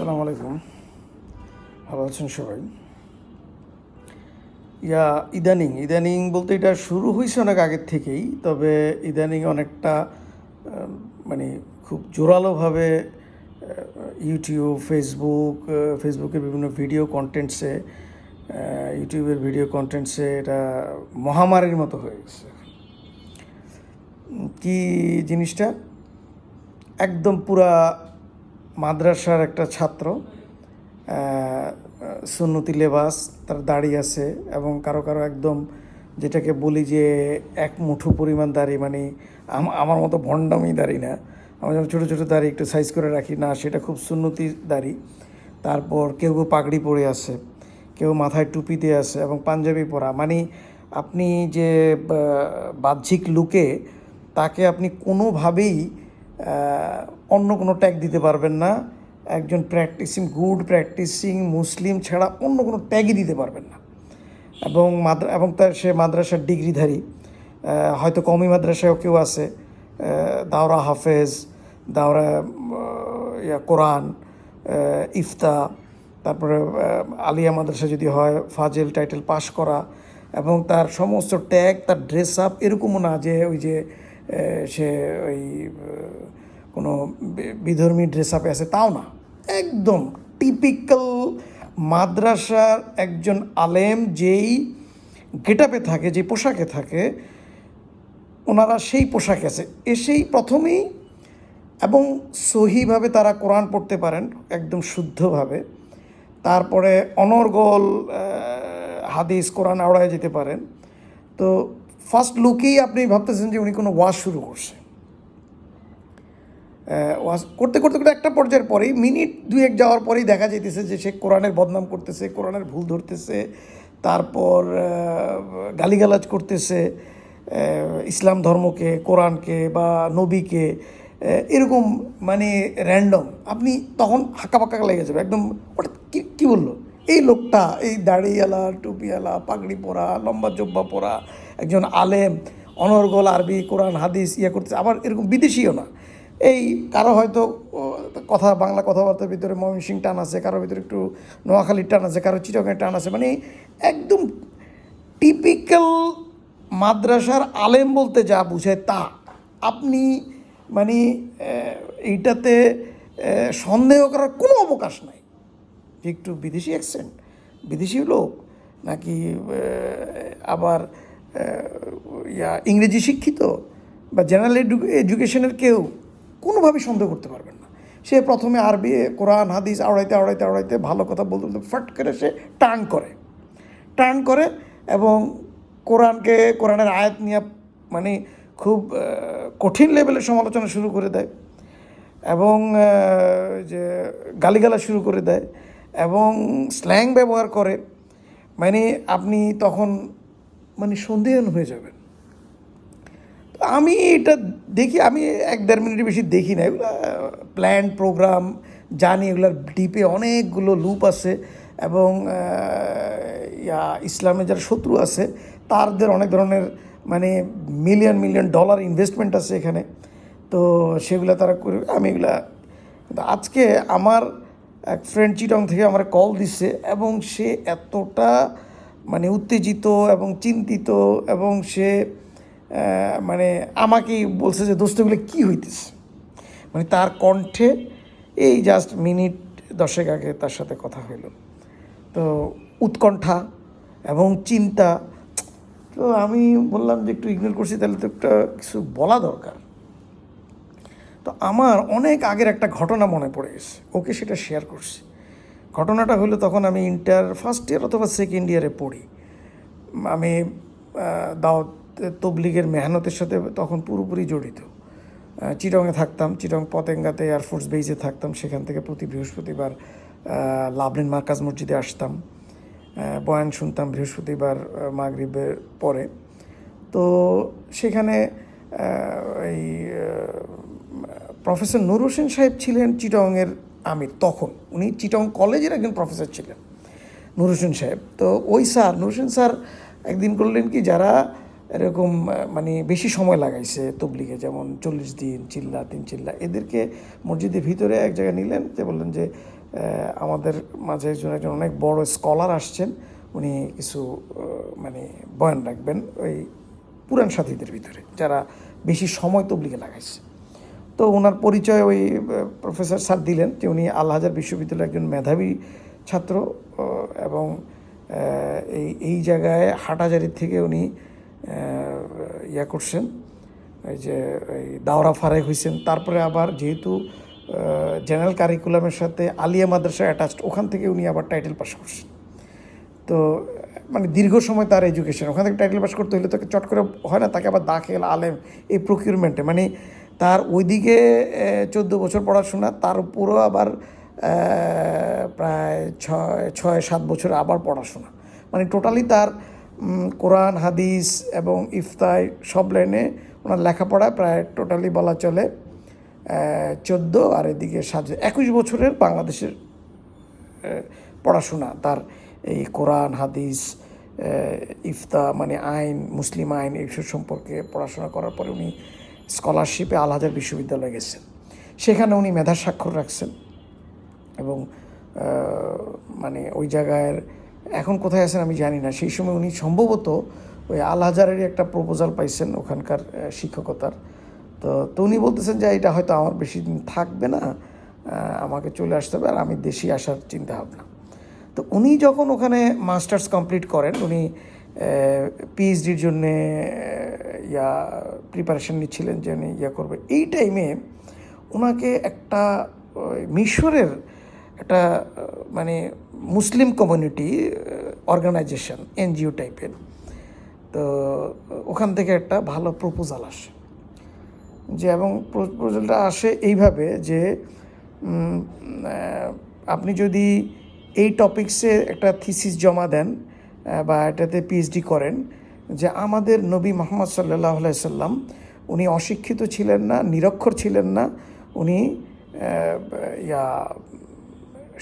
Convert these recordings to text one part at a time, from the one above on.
আসসালামু আলাইকুম। ভালো আছেন সবাই? ইয়া, ইদানিং ইদানিং বলতে এটা শুরু হয়েছে অনেক আগের থেকেই, তবে ইদানিং অনেকটা মানে খুব জোরালোভাবে ইউটিউব, ফেসবুক ফেসবুকের বিভিন্ন ভিডিও কন্টেন্টসে ইউটিউবের ভিডিও কন্টেন্টসে এটা মহামারীর মতো হয়ে গেছে। কি জিনিসটা? একদম পুরা মাদ্রাসার একটা ছাত্র সুন্নতি লেবাস তার দাড়ি আছে এবং কারও কারও একদম যেটাকে বলি যে এক মুঠো পরিমাণ দাড়ি মানে আমার মতো ভণ্ডামি দাড়ি না। আমার যেমন ছোটো ছোটো দাড়ি একটু সাইজ করে রাখি, না, সেটা খুব সুন্নতি দাড়ি। তারপর কেউ কেউ পাগড়ি পরে আছে, কেউ মাথায় টুপি দিয়ে আছে এবং পাঞ্জাবি পরা। মানে আপনি যে বাহ্যিক লুকে তাকে আপনি কোনোভাবেই অন্য কোনো ট্যাগ দিতে পারবেন না। একজন প্র্যাকটিসিং গুড প্র্যাকটিসিং মুসলিম ছাড়া অন্য কোনো ট্যাগই দিতে পারবেন না। এবং মাদ্রা, এবং তার সে মাদ্রাসার ডিগ্রিধারী হয়তো কমি মাদ্রাসায়ও কেউ আছে দাওরা হাফেজ, দাওরা ইয়া কোরআন ইফতা, তারপরে আলিয়া মাদ্রাসা যদি হয়, ফাজেল টাইটেল পাশ করা, এবং তার সমস্ত ট্যাগ তার ড্রেস আপ এরকমও না যে ওই যে সে ওই কোনো বিধর্মী ড্রেস আপে আছে, তাও না। একদম টিপিক্যাল মাদ্রাসার একজন আলেম যেই গেটাপে থাকে যে পোশাকে থাকে, ওনারা সেই পোশাকে আছে। এসেই প্রথমেই এবং সহিভাবে তারা কোরআন পড়তে পারেন, একদম শুদ্ধভাবে। তারপরে অনর্গল হাদিস, কোরআন আওড়ায় যেতে পারেন। তো ফার্স্ট লুকেই আপনি ভাবতেছেন যে উনি কোনো ওয়াশ শুরু করছে। ওয়াশ করতে করতে করতে একটা পর্যায়ের পরেই, মিনিট দুয়েক যাওয়ার পরেই দেখা যাইতেছে যে সে কোরআনের বদনাম করতেছে, কোরআনের ভুল ধরতেছে, তারপর গালিগালাজ করতেছে ইসলাম ধর্মকে, কোরআনকে বা নবীকে এরকম মানে র্যান্ডম আপনি তখন হাঁকা পাক্কা লেগে যাবে, একদম ওটা কী কী বলল? এই লোকটা, এই দাড়িওয়ালা, টুপিওয়ালা, পাগড়ি পরা, লম্বা জব্বা পরা একজন আলেম, অনর্গল আরবি, কোরআন, হাদিস ইয়ে করতেছে, আবার এরকম বিদেশিও না। এই কারও হয়তো কথা, বাংলা কথাবার্তার ভিতরে ময়মনসিং টান আছে কারোর ভিতরে একটু নোয়াখালীর টান আছে, কারও চিটকের টান আছে মানে একদম টিপিক্যাল মাদ্রাসার আলেম বলতে যা বুঝায় তা। আপনি মানে এইটাতে সন্দেহ করার কোনো অবকাশ নাই। একটু বিদেশি অ্যাকসেন্ট বিদেশি লোক, নাকি আবার ইয়া, ইংরেজি শিক্ষিত বা জেনারেল এডুকেশনের কেউ কোনোভাবেই সন্দেহ করতে পারবেন না। সে প্রথমে আরবি, কোরআন, হাদিস আওড়াইতে আওড়াইতে আওড়াইতে ভালো কথা বলতে বলতে ফট করে সে টার্ন করে। টার্ন করে এবং কোরআনকে, কোরআনের আয়াত নিয়ে মানে খুব কঠিন লেভেলের সমালোচনা শুরু করে দেয় এবং যে গালিগালা শুরু করে দেয় এবং স্ল্যাং ব্যবহার করে। মানে আপনি তখন মানে সন্দেহন হয়ে যাবেন। আমি এটা দেখি, আমি এক দেড় মিনিটের বেশি দেখি না। এগুলো প্ল্যান প্রোগ্রাম জানি এগুলোর ডিপে অনেকগুলো লুপ আছে এবং ইসলামের যারা শত্রু আছে তাদের অনেক ধরনের মানে মিলিয়ন মিলিয়ন ডলার ইনভেস্টমেন্ট আছে এখানে। তো সেগুলো তারা করে, আমি এগুলা আজকে আমার এক ফ্রেন্ড চিটং থেকে আমার কল দিচ্ছে এবং সে এতটা মানে উত্তেজিত এবং চিন্তিত এবং সে মানে আমাকেই বলছে যে দোস্তগুলো কী হইতেছে? মানে তার কণ্ঠে এই জাস্ট মিনিট দশেক আগে তার সাথে কথা হইল। তো উৎকণ্ঠা এবং চিন্তা, তো আমি বললাম যে, একটু ইগনোর করছি, তাহলে তো একটা কিছু বলা দরকার। তো আমার অনেক আগের একটা ঘটনা মনে পড়ে গেছে, ওকে সেটা শেয়ার করছি। ঘটনাটা হলো তখন আমি ইন্টার ফার্স্ট ইয়ার অথবা সেকেন্ড ইয়ারে পড়ি। আমি দাওয়াত, তবলিগের মেহনতের সাথে তখন পুরোপুরি জড়িত। চিটংয়ে থাকতাম, চিটং পতেঙ্গাতে এয়ারফোর্স বেইজে থাকতাম, সেখান থেকে প্রতি বৃহস্পতিবার লাভলিন মার্কাজ মসজিদে আসতাম। বয়ান শুনতাম বৃহস্পতিবার মাগরিবের পরে। তো সেখানে এই প্রফেসর নুর হোসেন সাহেব ছিলেন চিটংয়ের আমির, তখন। উনি চিটং কলেজের একজন প্রফেসর ছিলেন নুর হোসেন সাহেব। তো ওই স্যার নুর হোসেন স্যার একদিন করলেন কি, যারা এরকম মানে বেশি সময় লাগাইছে তবলিগে, যেমন চল্লিশ দিন, চিল্লা, তিন চিল্লা, এদেরকে মসজিদের ভিতরে এক জায়গায় নিলেন, যে বললেন যে আমাদের মাঝে একজন একজন অনেক বড় স্কলার আসছেন, উনি কিছু মানে বয়ান রাখবেন ওই পুরাণ সাথীদের ভিতরে, যারা বেশি সময় তবলিগে লাগাইছে। তো ওনার পরিচয় ওই প্রফেসর স্যার দিলেন যে উনি আলহাজার বিশ্ববিদ্যালয়ের একজন মেধাবী ছাত্র এবং এই এই জায়গায় হাটাজারির থেকে উনি ইয়া করছেন, এই যে, এই দাওরা ফারাই হয়েছেন তারপরে আবার যেহেতু জেনারেল কারিকুলামের সাথে আলিয়া মাদ্রাসা অ্যাটাচড ওখান থেকে উনি আবার টাইটেল পাস করছেন। তো মানে দীর্ঘ সময় তার এডুকেশন ওখান থেকে টাইটেল পাস করতে হলে তাকে চট করে হয় না, তাকে আবার দাখেল, আলেম এই প্রকিউরমেন্টে মানে তার ওইদিকে চোদ্দ বছর পড়াশোনা, তার উপরও আবার প্রায় ছয় ছয়, সাত বছর আবার পড়াশোনা। মানে টোটালি তার কোরআন, হাদিস এবং ইফতাই সব লাইনে ওনার লেখাপড়া প্রায় টোটালি বলা চলে চোদ্দ আর এদিকে সাত, একুশ বছরের বাংলাদেশের পড়াশোনা। তার এই কোরআন, হাদিস ইফতা মানে আইন, মুসলিম আইন, এইসব সম্পর্কে পড়াশোনা করার পরে উনি স্কলারশিপে আলহাজার বিশ্ববিদ্যালয়ে গেছেন। সেখানে উনি মেধার স্বাক্ষর রাখছেন এবং মানে ওই জায়গায় এখন কোথায় আছেন আমি জানি না। সেই সময় উনি সম্ভবত ওই আলহাজারেরই একটা প্রপোজাল পাইছেন ওখানকার শিক্ষকতার। তো তো উনি বলতেছেন যে এটা হয়তো আমার বেশি দিন থাকবে না আমাকে চলে আসতে হবে আর আমি দেশে আসার চিন্তা ভাবনা তো উনি যখন ওখানে মাস্টার্স কমপ্লিট করেন, উনি পিএইচডির জন্যে ইয়া প্রিপারেশন নিচ্ছিলেন যে উনি ইয়া করবে। এই টাইমে ওনাকে একটা মিশরের একটা মানে মুসলিম কমিউনিটি অর্গানাইজেশন এনজিও টাইপের। তো ওখান থেকে একটা ভালো প্রপোজাল আসে। যে এবং প্রপোজালটা আসে এইভাবে যে আপনি যদি এই টপিক্সে একটা থিসিস জমা দেন বা এটাতে পিএইচডি করেন, যে আমাদের নবী মোহাম্মদ সাল্লাহ সাল্লাম, উনি অশিক্ষিত ছিলেন না, নিরক্ষর ছিলেন না, উনি ইয়া,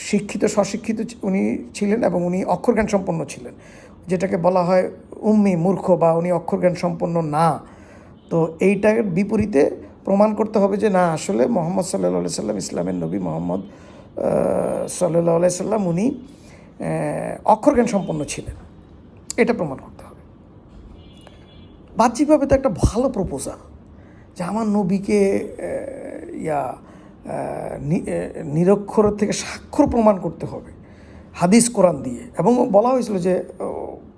শিক্ষিত, স্বশিক্ষিত উনি ছিলেন এবং উনি অক্ষরজ্ঞান সম্পন্ন ছিলেন, যেটাকে বলা হয় উম্মি মূর্খ বা উনি অক্ষরজ্ঞান সম্পন্ন না। তো এইটার বিপরীতে প্রমাণ করতে হবে যে না, আসলে মোহাম্মদ সাল্লাহ সাল্লাম ইসলামের নবী মোহাম্মদ সাল্লাহ সাল্লাম উনি অক্ষরজ্ঞান সম্পন্ন ছিলেন। এটা প্রমাণ করতে হবে। বাহ্যিকভাবে তো একটা ভালো প্রপোজাল যে আমার নবীকে ইয়া নিরক্ষর থেকে স্বাক্ষর প্রমাণ করতে হবে হাদিস কোরআন দিয়ে। এবং বলা হয়েছিল যে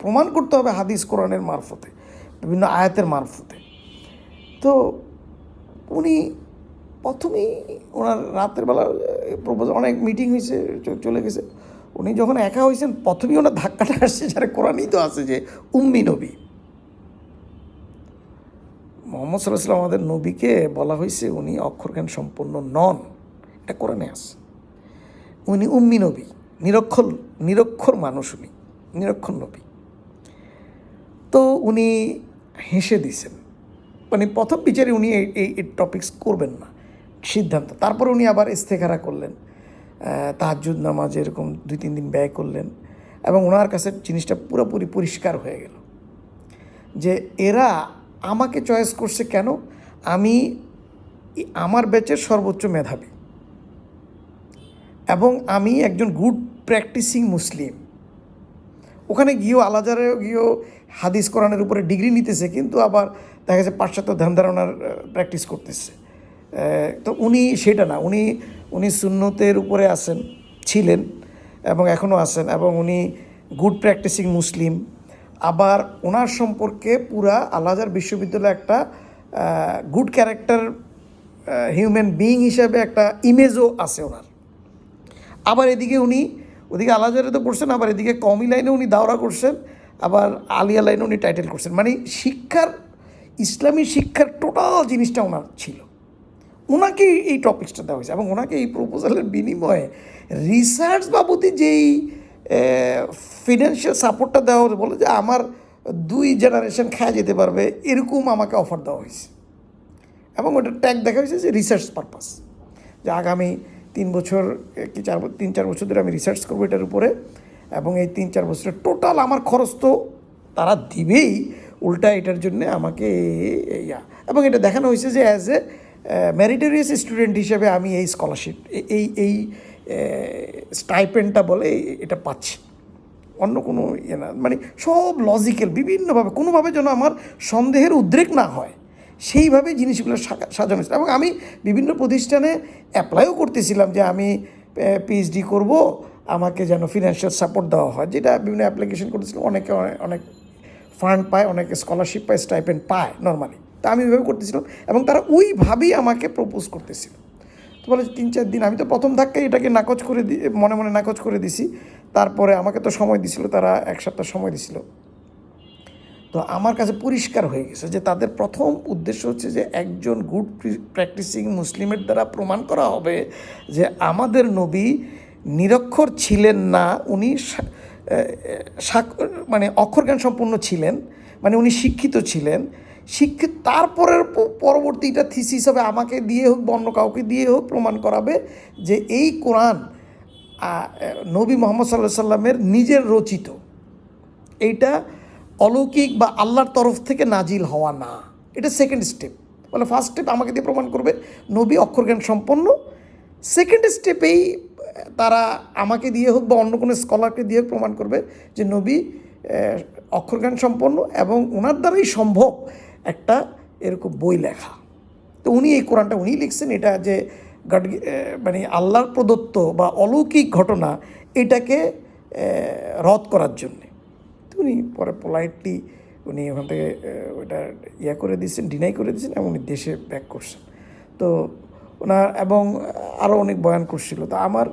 প্রমাণ করতে হবে হাদিস কোরআনের মারফতে, বিভিন্ন আয়াতের মারফতে। তো উনি প্রথমেই ওনার রাতের বেলা প্রপোজাল অনেক মিটিং হয়েছে চলে গেছে। উনি যখন একা হয়েছেন প্রথমেই ওনার ধাক্কাটা আসছে যারা কোরআনই তো আছে যে, উম্মি নবী। মোহাম্মদ সাল্লাহ আমাদের নবীকে বলা হয়েছে উনি অক্ষরজ্ঞান সম্পন্ন নন। এটা কোরআনে আছে। উনি উম্মি নবী, নিরক্ষর নিরক্ষর মানুষ উনি, নিরক্ষর নবী। তো উনি হেসে দিছেন। মানে প্রথম বিচারে উনি এই এই টপিকস করবেন না, সিদ্ধান্ত। তারপর উনি আবার ইস্তেখারা করলেন। তাহাজুদ নামাজ এরকম দুই, তিন দিন ব্যয় করলেন এবং ওনার কাছে জিনিসটা পুরোপুরি পরিষ্কার হয়ে গেল যে এরা আমাকে চয়েস করছে কেন? আমি আমার ব্যাচের সর্বোচ্চ মেধাবী এবং আমি একজন গুড প্র্যাকটিসিং মুসলিম। ওখানে গিয়েও আলাদারে গিয়েও হাদিস কোরআনের উপরে ডিগ্রি নিতেছে, কিন্তু আবার দেখা যাচ্ছে পাশ্চাত্য ধ্যান ধারণার প্র্যাকটিস করতেছে। তো উনি সেটা না, উনি উনি সুন্নতের উপরে আছেন, ছিলেন এবং এখনও আছেন এবং উনি গুড প্র্যাকটিসিং মুসলিম। আবার ওনার সম্পর্কে পুরা আলাদার বিশ্ববিদ্যালয়ে একটা গুড ক্যারেক্টার হিউম্যান বিইং হিসাবে একটা ইমেজও আছে ওনার। আবার এদিকে উনি, ওদিকে আলাজারে তো করছেন আবার এদিকে কমি লাইনে উনি দাওরা করছেন, আবার আলিয়া লাইনে উনি টাইটেল করছেন। মানে শিক্ষার, ইসলামী শিক্ষার টোটাল জিনিসটা ওনার ছিল। ওনাকে এই টপিক্সটা দেওয়া হয়েছে এবং ওনাকে এই প্রপোজালের বিনিময়ে রিসার্চ বাবদে যেই ফিনান্সিয়াল সাপোর্টটা দেওয়া হতো বলে যে আমার দুই জেনারেশন খাওয়া যেতে পারবে, এরকম আমাকে অফার দেওয়া হয়েছে। এবং ওটা ট্যাগ দেখা হয়েছে যে রিসার্চ পারপাস যে আগামী তিন বছর কি চার, তিন চার বছর ধরে আমি রিসার্চ করব এটার উপরে, এবং এই তিন চার বছরের টোটাল আমার খরচ তো তারা দিবেই, উল্টা এটার জন্য আমাকে ইয়া। এবং এটা দেখানো হয়েছে যে অ্যাজ এ মেরিটোরিয়াস স্টুডেন্ট হিসেবে আমি এই স্কলারশিপ এই এই স্টাইপেন্ডটা বলে এটা পাচ্ছি। অন্য কোনো ইয়ে না মানে সব লজিক্যাল বিভিন্নভাবে, কোনোভাবে যেন আমার সন্দেহের উদ্রেক না হয় সেইভাবে জিনিসগুলো সাজানো এবং আমি বিভিন্ন প্রতিষ্ঠানে অ্যাপ্লাইও করতেছিলাম যে আমি পিএইচডি করব, আমাকে যেন ফিনান্সিয়াল সাপোর্ট দেওয়া হয়, যেটা বিভিন্ন অ্যাপ্লিকেশন করতেছিলাম, অনেক- অনেক ফান্ড পায়, অনেকে স্কলারশিপ পায় স্টাইপেন্ড পায় নর্মালি তা আমি ওইভাবে করতেছিলাম এবং তারা ওইভাবেই আমাকে প্রপোজ করতেছিল। তো বলে তিন চার দিন, আমি তো প্রথম ধাক্কায় এটাকে নাকচ করে দি, মনে মনে নাকচ করে দিছি। তারপরে আমাকে তো সময় দিছিল, তারা এক সপ্তাহ সময় দিছিল। তো আমার কাছে পরিষ্কার হয়ে গেছে যে তাদের প্রথম উদ্দেশ্য হচ্ছে যে একজন গুড প্র্যাকটিসিং মুসলিমের দ্বারা প্রমাণ করা হবে যে আমাদের নবী নিরক্ষর ছিলেন না, উনি মানে অক্ষরজ্ঞান সম্পন্ন ছিলেন মানে উনি শিক্ষিত ছিলেন। শিক্ষিত তারপরের পরবর্তীটা থিসিস হবে আমাকে দিয়ে হোক বা অন্য কাউকে দিয়ে হোক প্রমাণ করাবে যে এই কোরআন নবী মোহাম্মদ সাল্লাহ সাল্লামের নিজের রচিত। এইটা অলৌকিক বা আল্লাহর তরফ থেকে নাজিল হওয়া না। এটা সেকেন্ড স্টেপ বলে ফার্স্ট স্টেপ আমাকে দিয়ে প্রমাণ করবে, নবী অক্ষরজ্ঞান সম্পন্ন। সেকেন্ড স্টেপেই তারা আমাকে দিয়ে হোক বা অন্য কোনো স্কলারকে দিয়ে হোক প্রমাণ করবে যে নবী অক্ষরজ্ঞান সম্পন্ন এবং ওনার দ্বারাই সম্ভব একটা এরকম বই লেখা। তো উনি এই কোরআনটা উনি লিখছেন, এটা যে গড মানে আল্লাহর প্রদত্ত বা অলৌকিক ঘটনা এটাকে রদ করার জন্যে। তো উনি পরে পোলাইটলি উনি ওখান থেকে ওটা ইয়া করে দিয়েছেন ডিনাই করে দিয়েছেন এবং উনি দেশে ব্যাক করছেন। তো ওনার, এবং আরও অনেক বয়ান করছিল। তো আমার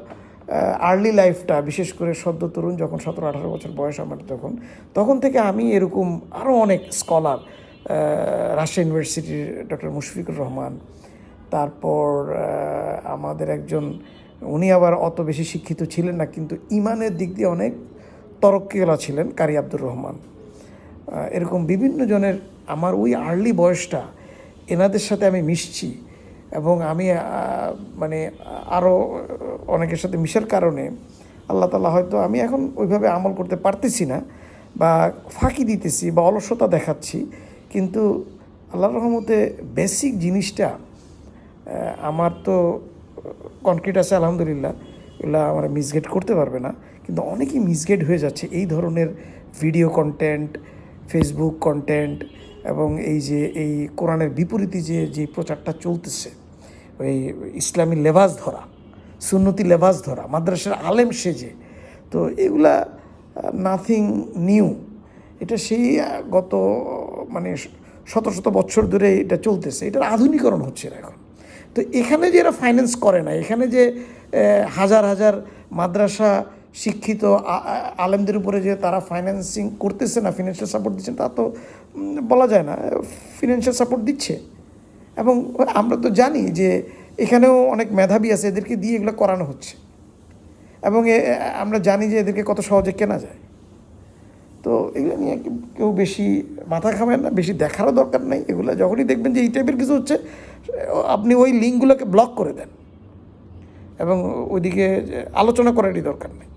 আর্লি লাইফটা বিশেষ করে সদ্য তরুণ, যখন সতেরো আঠারো বছর বয়স আমার তখন তখন থেকে আমি এরকম আরও অনেক স্কলার রাজশাহী ইউনিভার্সিটির ডক্টর মুশফিকুর রহমান, তারপর আমাদের একজন, উনি আবার অত বেশি শিক্ষিত ছিলেন না, কিন্তু ইমানের দিক দিয়ে অনেক তরক্কিওয়ালা ছিলেন কারি আব্দুর রহমান। এরকম বিভিন্ন জনের, আমার ওই আর্লি বয়সটা, এনাদের সাথে আমি মিশছি এবং আমি মানে আরও অনেকের সাথে মিশার কারণে আল্লাহ তালা হয়তো আমি এখন ওইভাবে আমল করতে পারতেছি না বা ফাঁকি দিতেছি বা অলসতা দেখাচ্ছি। কিন্তু আল্লাহর রহমতে বেসিক জিনিসটা আমার তো কনক্রিট আছে, আলহামদুলিল্লাহ। এগুলো আমার মিসগেট করতে পারবে না। কিন্তু অনেকেই মিসগেট হয়ে যাচ্ছে এই ধরনের ভিডিও কন্টেন্ট ফেসবুক কন্টেন্ট এবং এই যে, এই কোরআনের বিপরীতে যে যে প্রচারটা চলতেছে, ওই ইসলামী লেবাস ধরা, সুন্নতি লেবাস ধরা, মাদ্রাসার আলেম সেজে, তো এগুলা নাথিং নিউ এটা সেই গত মানে শত শত বছর ধরে এটা চলতেছে, এটার আধুনিকরণ হচ্ছে না এখন। তো এখানে যে এরা ফাইন্যান্স করে না, এখানে যে হাজার হাজার মাদ্রাসা শিক্ষিত আলেমদের উপরে যে তারা ফাইন্যান্সিং করতেছে না ফিনান্সিয়াল সাপোর্ট দিচ্ছে তা তো বলা যায় না ফিনান্সিয়াল সাপোর্ট দিচ্ছে। এবং আমরা তো জানি যে এখানেও অনেক মেধাবী আছে, এদেরকে দিয়ে এগুলো করানো হচ্ছে। এবং আমরা জানি যে এদেরকে কত সহজে কেনা যায়। তো এগুলো নিয়ে কেউ- বেশি মাথা খাবেন না, বেশি দেখারও দরকার নেই। এগুলো যখনই দেখবেন যে এই টাইপের কিছু হচ্ছে, আপনি ওই লিঙ্কগুলোকে ব্লক করে দেন। এবং ওইদিকে আলোচনা করারই দরকার নেই।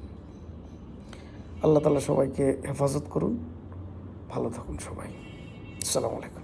আল্লাহ তালা সবাইকে হেফাজত করুন। ভালো থাকুন সবাই। আসসালামু আলাইকুম।